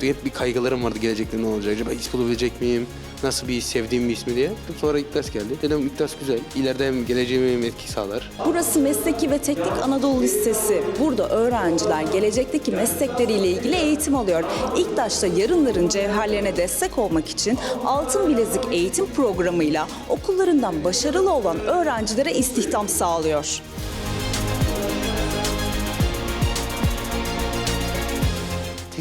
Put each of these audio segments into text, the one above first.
Hep bir kaygılarım vardı gelecekte ne olacak? Acaba iş bulabilecek miyim? Nasıl bir sevdiğim bir iş mi diye. Sonra İktas geldi. Dedim İktas güzel. İleride hem geleceğime hem etki sağlar. Burası Mesleki ve Teknik Anadolu Lisesi. Burada öğrenciler gelecekteki meslekleriyle ilgili eğitim alıyor. İlktaş'ta yarınların cevherlerine destek olmak için Altın Bilezik Eğitim Programı'yla okullarından başarılı olan öğrencilere istihdam sağlıyor.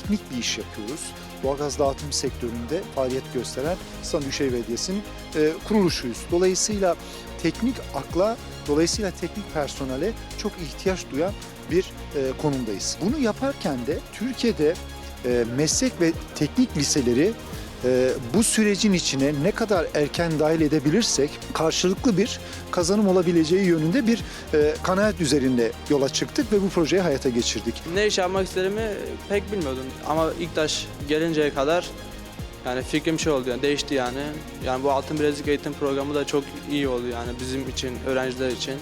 Teknik bir iş yapıyoruz. Doğalgaz dağıtım sektöründe faaliyet gösteren İstanbul Büyükşehir Belediyesi'nin e, kuruluşuyuz. Dolayısıyla teknik akla, dolayısıyla teknik personele çok ihtiyaç duyan bir e, konumdayız. Bunu yaparken de Türkiye'de e, meslek ve teknik liseleri e, bu sürecin içine ne kadar erken dahil edebilirsek karşılıklı bir kazanım olabileceği yönünde bir e, kanaat üzerinde yola çıktık ve bu projeyi hayata geçirdik. Ne iş yapmak istediğimi pek bilmiyordum. Ama ilk taş gelinceye kadar yani fikrim şey oldu yani değişti yani. Yani bu altın bilezik eğitim programı da çok iyi oldu yani bizim için, öğrenciler için.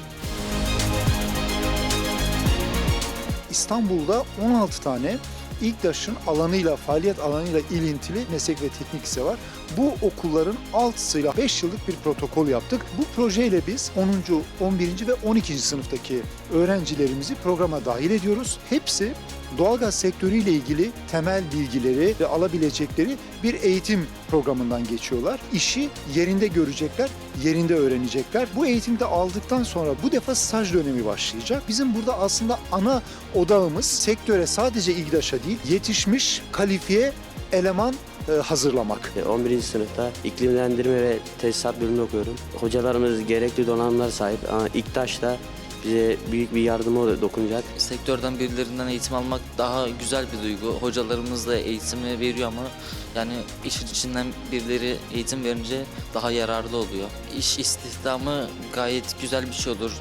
İstanbul'da 16 tane İlktaş'ın alanıyla, faaliyet alanıyla ilintili meslek ve teknik lise var. Bu okulların altısıyla 5 yıllık bir protokol yaptık. Bu projeyle biz 10. 11. ve 12. sınıftaki öğrencilerimizi programa dahil ediyoruz. Hepsi doğalgaz sektörüyle ilgili temel bilgileri ve alabilecekleri bir eğitim programından geçiyorlar. İşi yerinde görecekler, yerinde öğrenecekler. Bu eğitimi de aldıktan sonra bu defa staj dönemi başlayacak. Bizim burada aslında ana odağımız sektöre sadece İGDAŞ'a değil, yetişmiş kalifiye eleman e, hazırlamak. 11. sınıfta iklimlendirme ve tesisat bölümünü okuyorum. Hocalarımız gerekli donanımlar sahip ama İktaş da bize büyük bir yardımı dokunacak. sektörden birilerinden eğitim almak daha güzel bir duygu. Hocalarımız da eğitimi veriyor ama yani iş içinden birileri eğitim verince daha yararlı oluyor. İş istihdamı gayet güzel bir şey olur.